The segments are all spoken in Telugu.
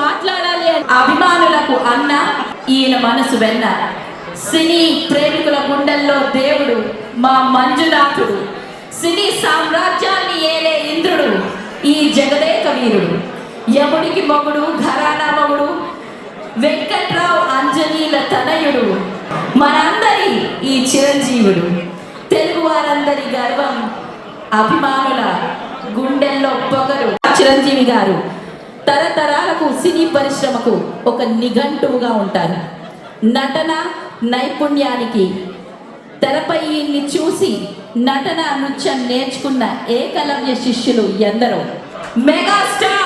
మాట్లాడాలి అని అభిమానులకు అన్న ఈయన మనసు వెన్న. సినీ ప్రేమికుల గుండెల్లో దేవుడు మా మంజునాథుడు. సినీ సామ్రాజ్యాన్ని ఏలే ఇంద్రుడు ఈ జగదేక వీరుడు. యముడికి మొగుడు ఘరానా మొగుడు వెంకట్రావు అంజనీల తనయుడు. మనందరి ఈ చిరంజీవుడు. తెలుగు వారందరి గర్వం అభిమానుల గుండెల్లో పొగరు. చిరంజీవి గారు తరతరాలకు సినీ పరిశ్రమకు ఒక నిఘంటువుగా ఉంటారు. నటన నైపుణ్యానికి తెరపై ఈయన్ని చూసి నటన నృత్యం నేర్చుకున్న ఏకలవ్య శిష్యులు ఎందరో? మెగాస్టార్!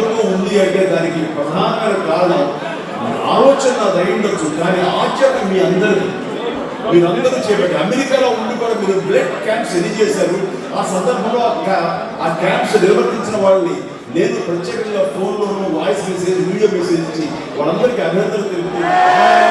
సాగిపోతూ ఉంది అంటే దానికి ప్రధానమైన కారణం ఆలోచన నాది అయి ఉండొచ్చు. కానీ ఆచరణ మీ అందరిది. మీరందరూ చేపట్టి. అమెరికాలో ఉండి కూడా మీరు బ్లడ్ క్యాంప్స్ ఎన్ని చేశారు? ఆ సందర్భంలో ఆ క్యా- ఆ క్యాంప్స్ నిర్వర్తించిన వాళ్ళని నేను ప్రత్యేకంగా ఫోన్లోను వాయిస్ మెసేజ్ వీడియో మెసేజ్ ఇచ్చి వాళ్ళందరికీ అభ్యర్థులు తెలుపుతున్నాను